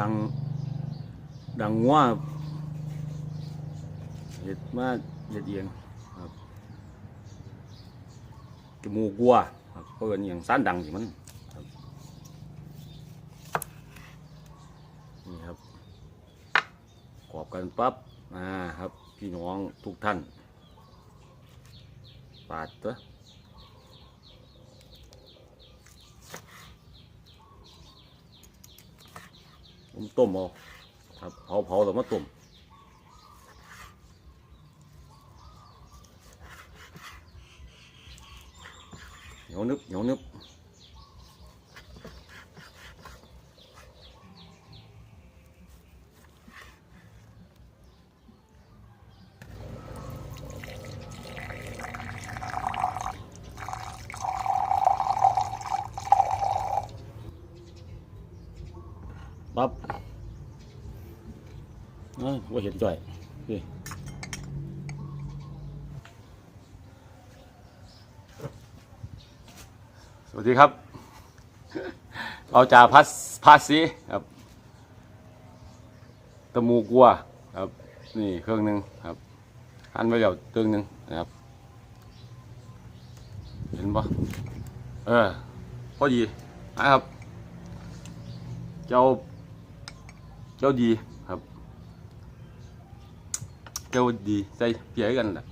ดัง ดังงัวเห็ดมาเห็ดเอียงครับจมูกวัวครับเพราะว่าอย่างสั้นดังสิมันนี่ครับกรอบกันปั๊บอ่าครับ พี่น้องทุกท่านปาดตัว ผมต้มเอาครับเผาเผาแล้วมาต้มเหนียวนึบเหนียวนึบปั๊บเอ้ยว่าเห็นจ่อยนี่สวัส ดีครับ เอาจ่าพัสพัสซีครับตะมูกัวครับ นี่เครื่องหนึ่งครับหันไว้แล้วเครื่องหนึ่งนะครับ เห็นปะเออพอดีนะครับ เจ้า เจ้าดีครับ เจ้าดีใส่เพียกันแหละ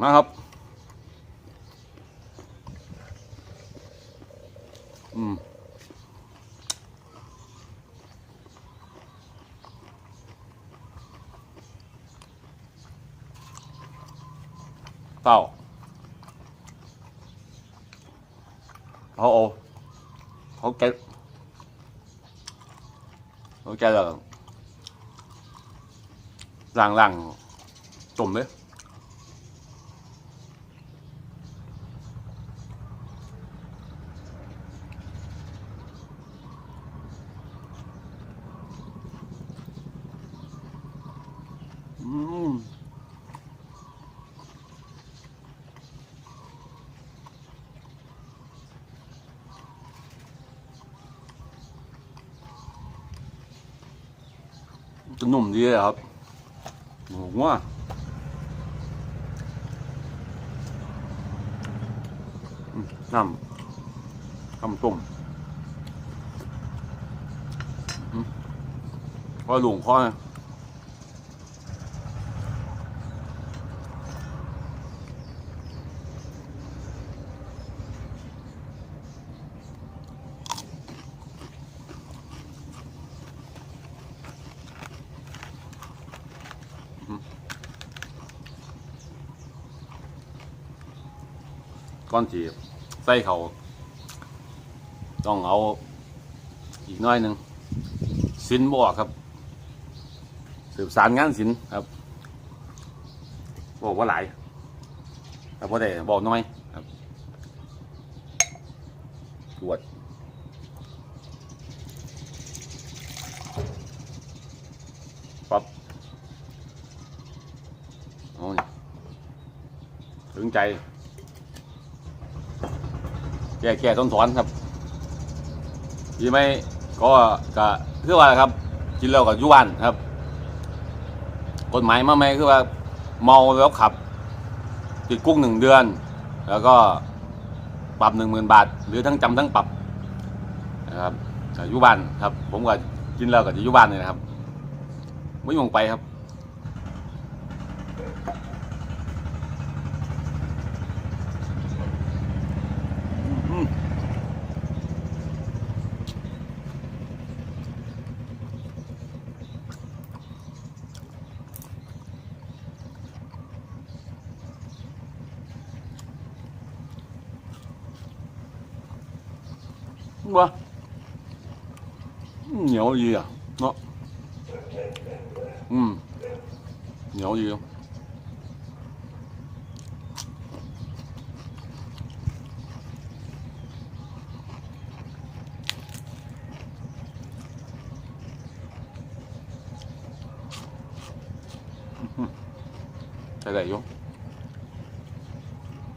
มาครับ อืมเต้าเขาเอเขาแกะเขาแกะแล้วล่างล่างๆต้มเลยอืม จะนุ่มดีเลยครับหมูว่าอืมน้ำน้ำต้มอืมพอ หลวงพ่อนะก้อนจีใส่เขาต้องเอาอีกน้อยหนึ่งสินบออกครับ สืบสารงานสินครับบอกว่าหลายแต่พอได้บอกน้อยครับตรวจปั๊บเอานี่ถึงใจ แก่แก่ต้นถอนครับดีไหมก็ก็คือว่าครับ กินแล้วก็อยุวันครับ กฎหมายมาไหมคือว่าเมาแล้วขับ ติดคุกหนึ่งเดือน แล้วก็ปรับหนึ่งหมื่นบาท หรือทั้งจำทั้งปรับนะครับอยุบันครับ ผมก็กินแล้วก็จะอยุบันเลยนะครับไม่ยองไปครับ เหนียวดีอะเนาะอืมเหนียวดี อ ใช้ได้อยู่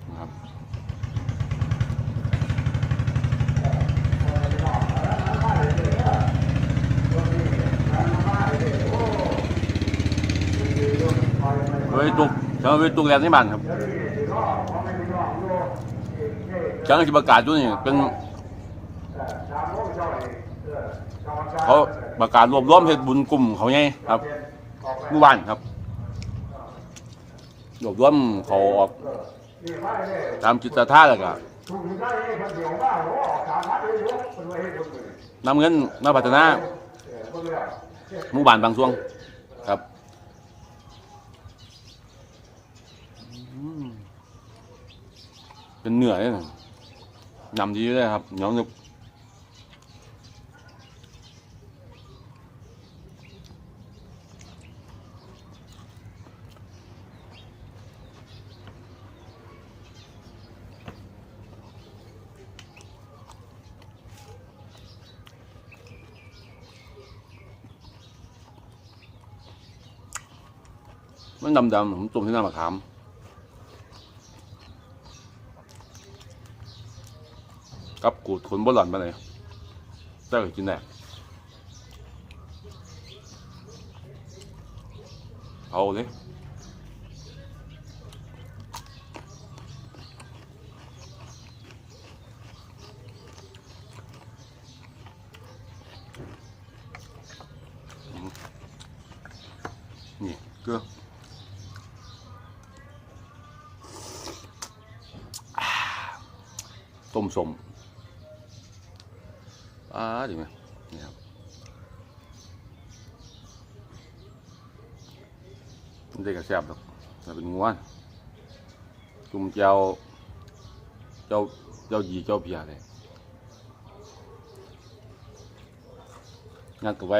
นะครับ เฮ้ย ตุกฉันเอาไปตุแลนด์ที่บ้านครับฉันก็จะประกาศด้วยนี่เป็นเขาประกาศรวบรวมเหตุบุญกลุ่มเขาไงครับหมู่บ้านครับรวบรวมเขาออกตามจิตทธาแล้วก็นำเงินมาพัฒนาหมู่บ้านบางส่วนครับ เป็นเหนื่อยเลยนะยำดีเลยครับเหนียวหนึบมันดำๆผมตุ่มที่น้ำมะขาม กับกูดขนบนหล่อนมาเลยได้ก็กินได้เอาเลยนี่กลืออ่าต้มสมาดีไหมนี่ครับมันได้กระแซบหรอกแต่เป็นงัวจุ่มเจ้าเจ้าเจ้าหยีเจ้าเพียเลยงัดกับไว้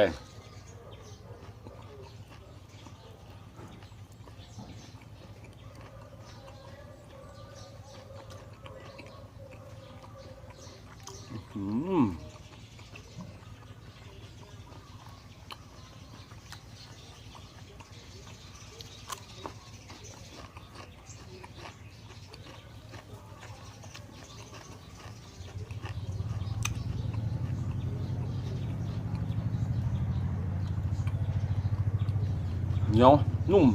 อืม เหนียวนุ่ม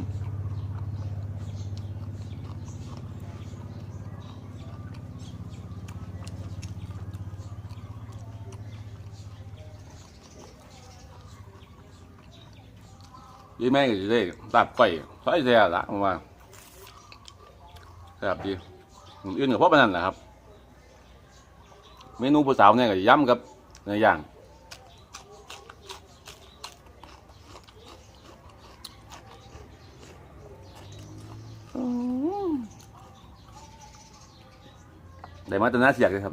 ยี่ แม่ก็จะได้ตับไก่ใส่แซ่ละผมว่าแซ่บดีอื่นกับพวกนั้นแหละครับ เมนูผู้สาวเนี่ยก็ย้ำกับเนื้อย่างได้มาแตหนาเสียกเลยครับ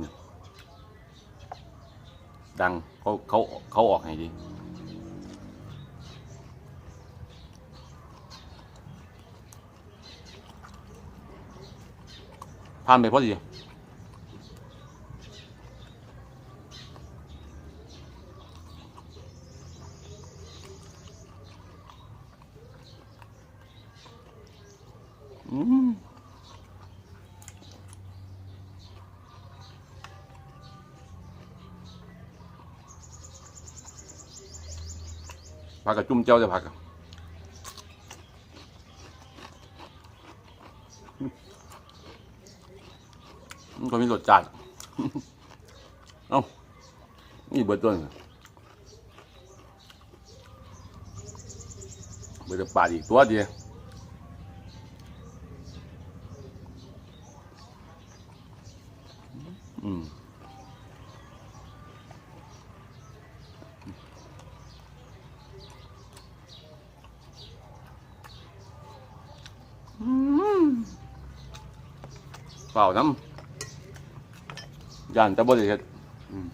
ดังเขาเขาเขาออกให้ดี ผ่านไปพอดีอืมผักกับจุ่มเจ้าจะผั กอะมันก็มีรสจัด เอ้านี่เบิดตัวนี่เบิดปลาอีกตัวเดียวอืมเปล่าน้ำ ยันแต่บ่ได้เฮ็ดอืม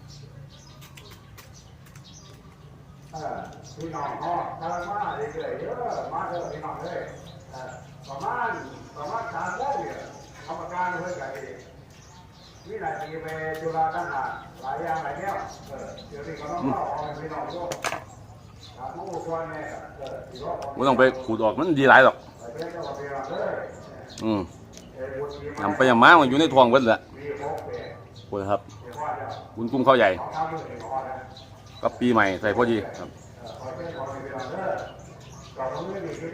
เออพี่น้องเขากำลังมาเรื่อยๆเยอะมาเถอะพี่น้องเลยเออประมาณประมาณสามโมงเนี่ยกรรมการเพื่อนกันดีวินาทีไปจุฬาตั้งหากหลายอย่างหลายแนวเออเดี๋ยวนี้ก็ต้องเอาให้พี่น้องด้วยสามโมงส่วนเนี่ยเออที่รอบ่ต้องไปขูดออกมันดีหลายหรอก ไปเพื่อนเจ้าของพี่น้องเลยอืมเอ้ยบุญมียำไปยำมามันอยู่ในท้องเบิดแหละมีหกเป ดโอ้ยครับบุญกุ้งข้าวใหญ่กับปีใหม่ใส่พอดีครับเออขอเชิญขอเป็นเวลาเด้อต่อมาเมื่อนี้คือ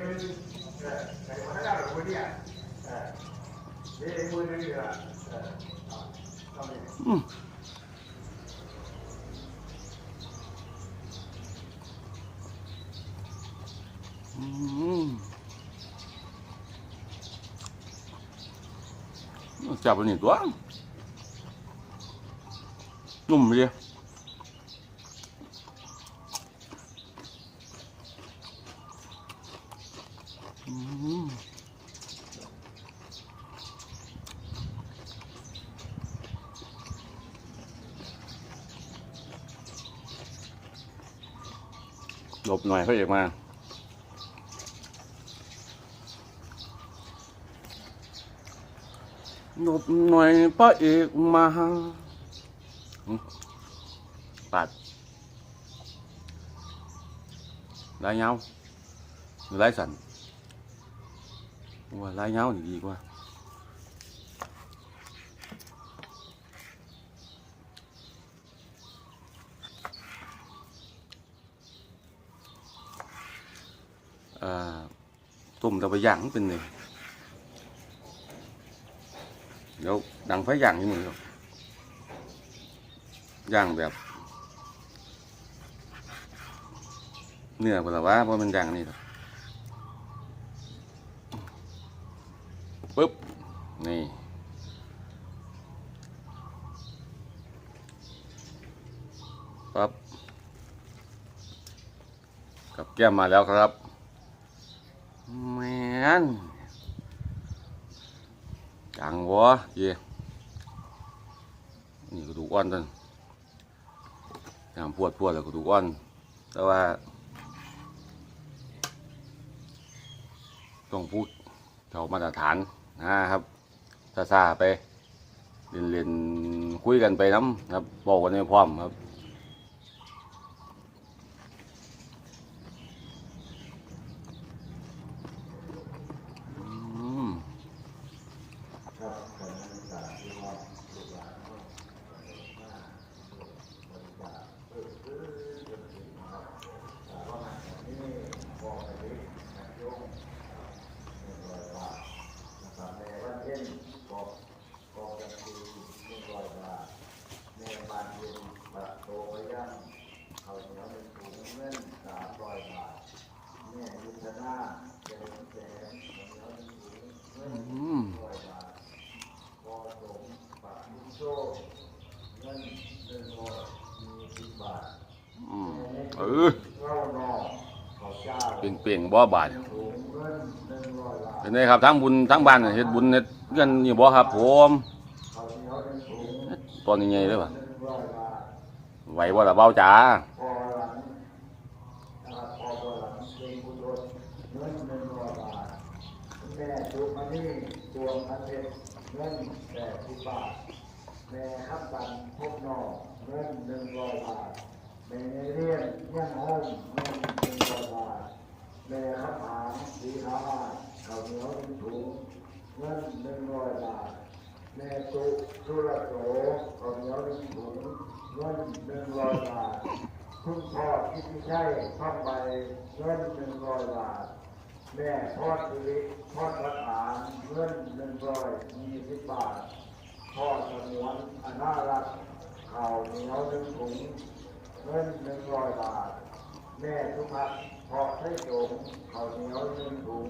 เออในวันนั้นเรออนี่เองมือนึงเดียวเออเอาต้องมีอืมอืมจับอันนี้ตัว นุ่มเลยหลบหน่อยเขาเอกมาหลบหน่อยพระเอกมา หึปัดลายเงาหรือลายสันว่าลายเงานี่ดีกว่าเอ่อต้มตะไปย่างมันเป็นเลยเดี๋ยวดังไฟย่างที่มือครับ ย่างแบบเนื้อเปล่าว่าเพราะมันย่างนี่หรอกปึ๊บ นี่ปั๊บกับแก้มมาแล้วครับแมนจังวะเย่นี่กระดูกอ่อนตัน ปวดปวดแล้วกระดูกอ่อน แต่ว่า ต้องพูดเท่ามาตรฐานนะครับซาซาไปเล่นเล่นๆคุยกันไปน้ำครับบอกกันให้พร้อมครับ อืม อืมอืม เออเปลี่ยนเปลี่ยนบ่บาทเป็นไงครับทั้งบุญทั้งบ้านเฮ็ดบุญเฮ็ดเงินนี่บ่ครับผมตอนนี้ไงเลยป่ะไหวบ่ล่ะเบาจ๋า พอหลังนะครับพอหลังเป็นกุศลเงินหนึ่งร้อยบาทแม่ดูมานี่ดวงพันเพชร เงินแปดสิบบาท แม่ขับตันพบนอกเงินหนึ่งร้อยบาท แม่ในเรียนเยี่ยมห้องเงินหนึ่งร้อยบาท แม่ขับผานสีขาวบาทข้าวเหนียวหนึ่งถุงเงินหนึ่งร้อยบาท แม่ตุสุรโสข้าวเหนียวหนึ่งถุงเงินหนึ่งร้อยบาท คุณพ่อที่ใช่เข้าไปเงินหนึ่งร้อยบาท แม่พ่อสิริพ่อประธานเงินหนึ่งร้อยยี่สิบบาทพ่อสมวนอนารักข่าวเหนียวหนึ่งถุงเงินหนึ่งร้อยบาท แม่ทุพัฒน์พ่อไส้โจงข่าวเหนียวหนึ่งถุง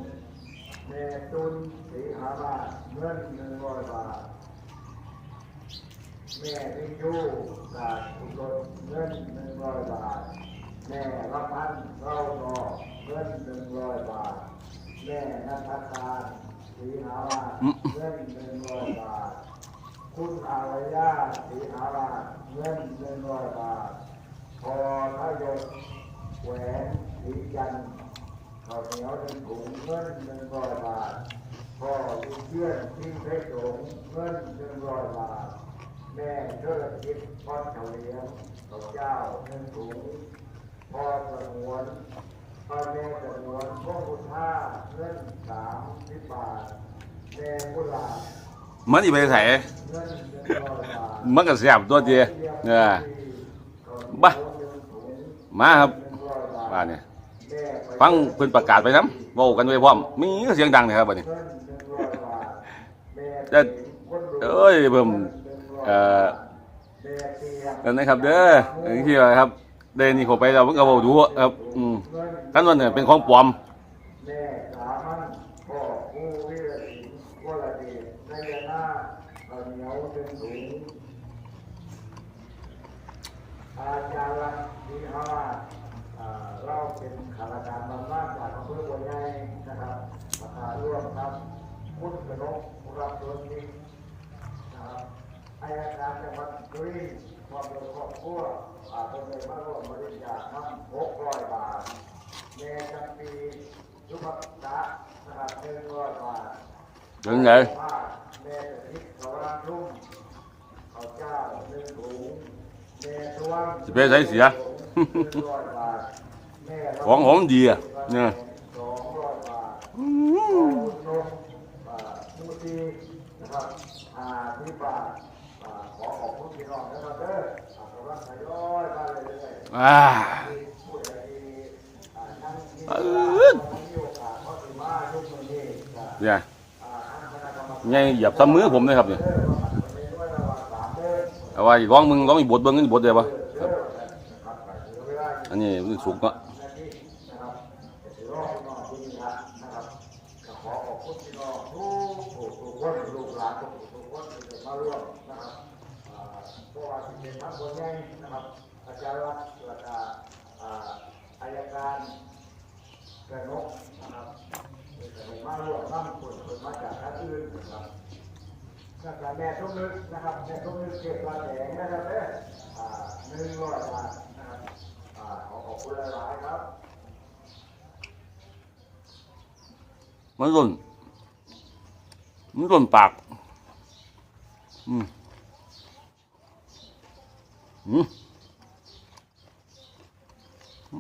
แม่ตุนสีหาบาทเงินหนึ่งร้อยบาท แม่วิจูกาดอุดมเงินหนึ่งร้อยบาท แม่ละพันเราดอเงินหนึ่งร้อยบาท แม่นัทการสีหาบาทเงินหนึ่งร้อยบาท คุณอารยาสีหาบาทเงินหนึ่งร้อยบาท พอทยศแหวนสีจันทร์ข้าวเหนียวหนึ่งถุงเงินหนึ่งร้อยบาทพ่อลูกเพื่อนที่เพชรสงเงินหนึ่งร้อยบาท แม่เชิดคิดพ่อเฉลียงข้าวเจ้าหนึ่งถุงพ่อสงวน พ่อแม่สงวนพวกคุณท่าเงินสามสิบบาทแม่กุหลาบมันอีไปใส่เงินเดือนร้อยบาทมันก็แซ่บตัวเดียวเออ บ้า มาครับบ้านเนี่ยฟังเพิ่นประกาศไปนำเว้ากันไว้พร้อมมีเสียงดังเลยครับบัดนี้จะเอ้ยเพิ่มเอ่อนั่นนะครับเด้ออย่างที่ว่าครับ เดนี่เข้าไปแล้วเพิ่นก็เว้าดูครับอืมท่านว่าเนี่ยเป็นของปลอมแม่สามัญพ่อผู้วิรศิลป์วรเดชนายนาข้าวเหนียวหนึ่งถุงอาจารย์รัตน์ดีฮาอ่าเราเป็นขาราชการบำนาญจากอำเภอบัวใหญ่นะครับประธานร่วมครับคุณกนกรับโดนจริงนะครับอายการจังหวัดกรีน ความเป็นครอบครัวอาเป็นเลยมาร่วมบริจาคน้ำหกร้อยบาทแม่จำปีสุภาพษานะครับหนึ่งร้อยบาทถึงไงแม่จะทิพย์สวรรค์รุ่งข้าวเจ้าหนึ่งถุงแม่สวรรค์สิไปใช้เสียหนึ่งร้อยบาทแม่ของหอมดีอะเนี่ยสองร้อยบาทอืขมองนมอ่ามูตีนะครับห้าสิบบาทอ่า ขอขอบคุณพี่น้องนะครับเด้ออ่ากำลังทยอยมาเรื่อยๆอ่าผู้ใดที่อ่านั่งกินเอข้าวอมีโอกาสก็ถือว่าทุกคนนี้เนี่ยอ่าทางหยียบซ้ำมือผมเลยครับเนี่ยเอาไว้ร้องมึงร้องอีกบทเบิ่งอีกบทเดียวบ่เด้อนะอันนี้มันสุกเนาะ นาทีนะครับจะถือรอบพี่น้องที่นี่ครับนะครับก็ขอขอบคุณพี่น้องทุกทุกทุกคนลูกหลานทุกทุกคนที่จะมาร่วมนะครับอ่าเพราะว่าที่เป็นทั้งคนใหญ่นะครับอาจารย์รัตน์แล้วก็อ่าอายการ กระนกนะครับเป็นกระนกมาร่วมน้ำคนคนมาจากท่านอื่นนะครับก็การ แม่ทุกนึกนะครับแม่ทุกนึกเก็บปลาแดงนะครับเด้ออ่าหนึ่งร้อยบาทนะครับอ่าขอขอบคุณหลายๆครับมันหล่นมันหล่นปาก อืมอืมอ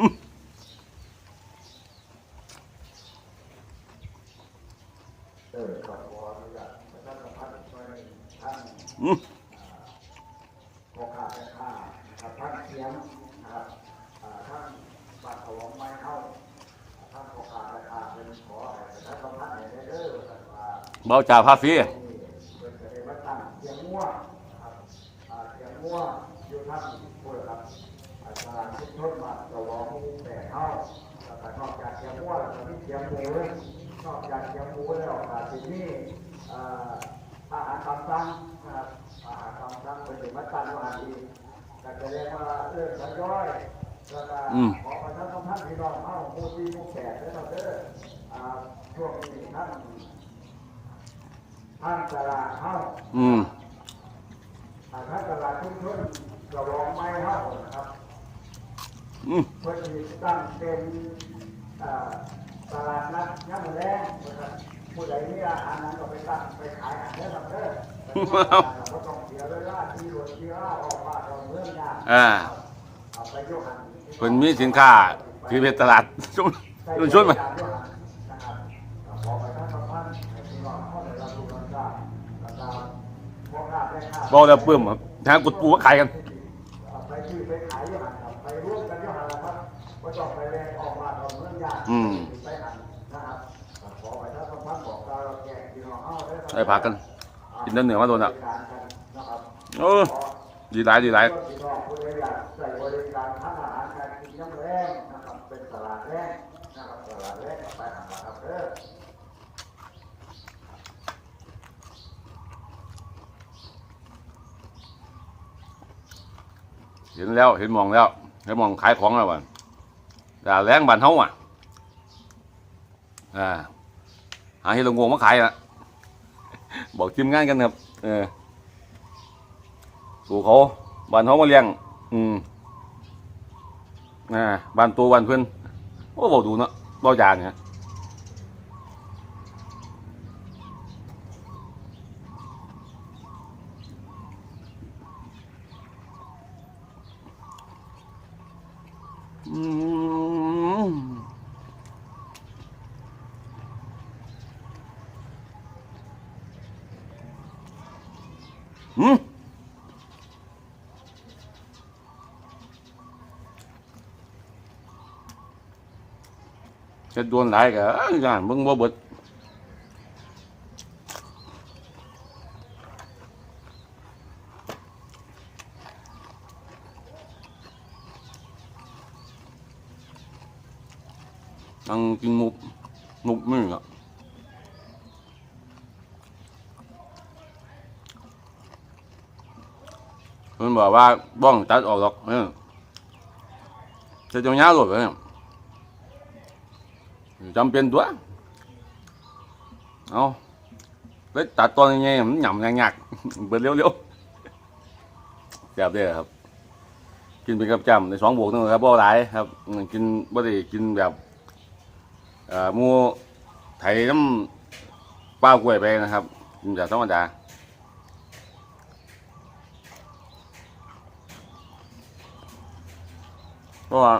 ืมเออขอบคุณนะครับท่านสัมภาษณ์ช่วยท่าน อืมพ่อข้าแม่ข้านะครับท่านเสียงนะครับท่านบัตรของไม้เข้าท่านพ่อข้าแม่ข้าเป็นขอท่านสัมภาษณ์ให้ได้เด้อเบาจ่าพาฟีเป็นกระเด็นมาตั้งเสียงมั่วนะครับอ่าเสียงง่วอยู่ท่านพูดครับอาจารย์ทุกชนมาจะวองแต่เข้าแล้วก็นอกจากเสียงมั่วแล้วก็มีเสียงหมูนอกจากเสียงหมูแล้วอาทีนี้อ่า อาหารตามสั่งนะครับอาหารตามสั่งเป็นมาตั้งว่าดีแต่จะเรียกว่าเอื้อนทยอยแล้วก็ขอประชาสัมพันธ์พี่น้องเข้าหมู่ที่หมู่แปดเด้อครับเด้ออ่าช่วงนี้ท่านท่านตลาดเฮ้าอืมอ่าท่านตลาดชุมชนกระรองไม้เฮ้านะครับอืมเพื่อที่ตั้งเป็นอ่าตลาดนัดย่ามอแรงนะครับ ผู้ใดมีอาหารนั้นก็ไปตั้งไปขายอาหารเด้อครับเด้อแต่ว่าต้องเสียเวลาที่รถที่ล่าออกมาเราเรื่องยากอ่าเอาไปโยหันเพิ่นมีสินค้าที่เป็นตลาดชุมชุมชนมานะครับขอไปท่านสัมพันธ์ให้พี่น้องเข้าในรับรู้รับทราบแล้วก็พ่อค้าแม่ค้าบอกแล้วปลื้มครับทางกุดปูมาขายกันไปชื่อไปขายอยี่หันครับไปร่วมกันอยี่หันแล้วครับก็ต้องไปแรงออกมาตอนเรื่องยากอืม ได้ครับได้พักกัน กินน้ำเหนือมาโดนอะบริการกันะครับเออดีหลายดีหลายเห็นแล้วเห็นมองแล้วเห็นมองขายของแล้วว่ะแต่แรงบานเฮาอะอ่าหาเห็ดละโงงมาขายอะ บอกทีมงานกันครับ เออสู่เขาบ้านเขามาเลี้ยง อืมอ่าบ้านตัวบ้านเพื่อนโอ้บอกดูเนาะบาจางเนี่ย จะโดนหลายกะงานเบิ่งบ่เบิดนั่งกินมุกมุกมืออะเพิ่นบอกว่าบ้องตัดออกหรอกเออจะจะยาวหลดเลย จำเป็นตัว เอาเลยตัดตอนยังไงมันหย่ำงักๆเปิดเร็วๆแซ่บเด้ครับ กินเป็นกับจำในสองบวกนึงครับบ่หลายครับ กินบ่ได้กินแบบอ่อหมูไถน้ำป้ากล้วยไปนะครับกินแบบธรรมดาเพราะว่า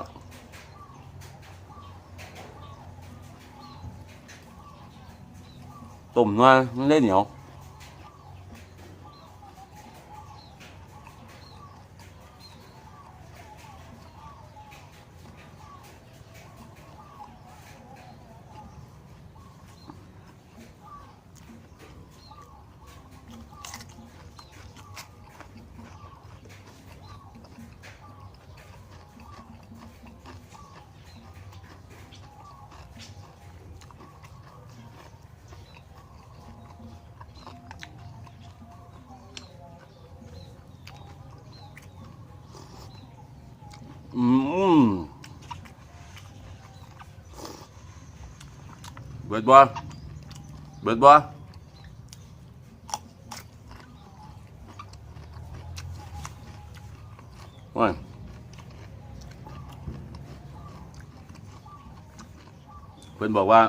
ตุ่มนัวมันได้เหนียว เบิดบ่เบิดบ่โอ้ยเพิ่นบอกว่า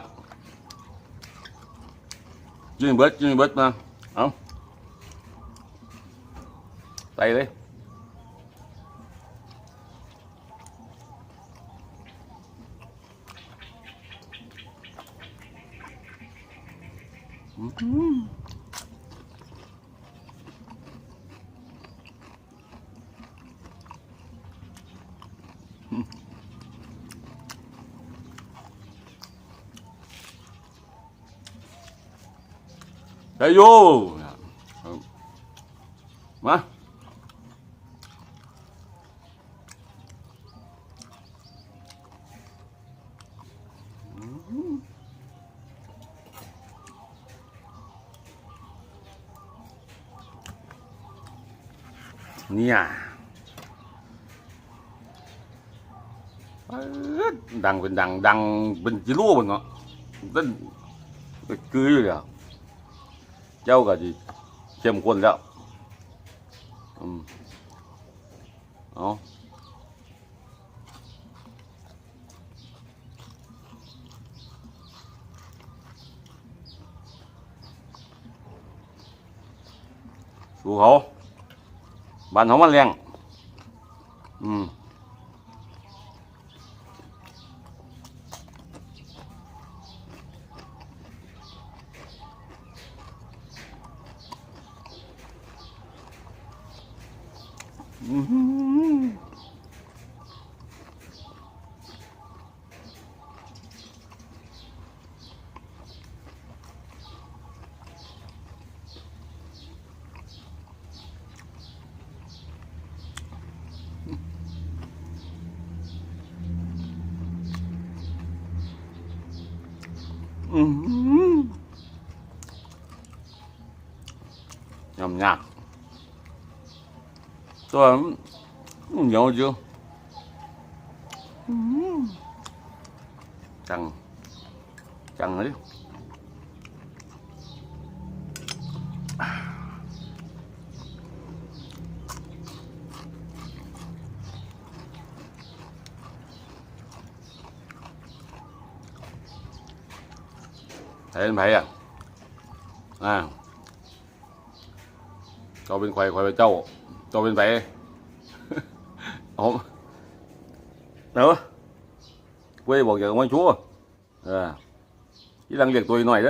กินเบิดกินเบิดมาเอาใส่เลย Đây vô. Ừ. Má. Nè à. Đằng bên đằng đằng bên chỉ lúa bên nó Tên Cưới rồi. เจ้าก็สิเข้มข้นแล้วอืมเอาสู่เขาบ้านเขามันเลี้ยงอืม อื้อหืออือหือยำยาก ตัวมันเหนียวเยอะจังจัง เลยใครเป็นไผอะอ่าเจ้าเป็นใคร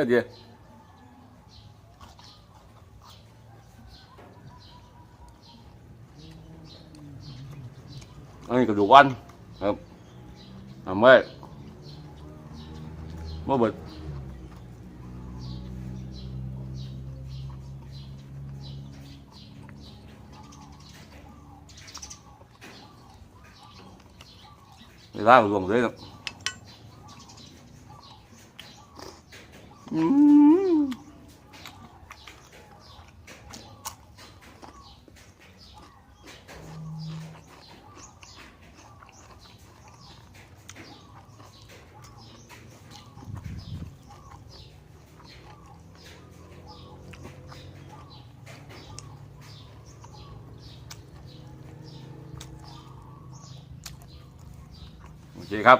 ใคร เป็นเจ้า เจ้าเป็นไผ ผม เนอะกล้วยบอกอย่างมันชั่วเออที่หลังเรียกตัวอีกหน่อยแล้วเดียวอันนี้กระดูกวันครับทำไว้เมื่อเบิดเวลาหลวงเลยนะอืมโอเคครับ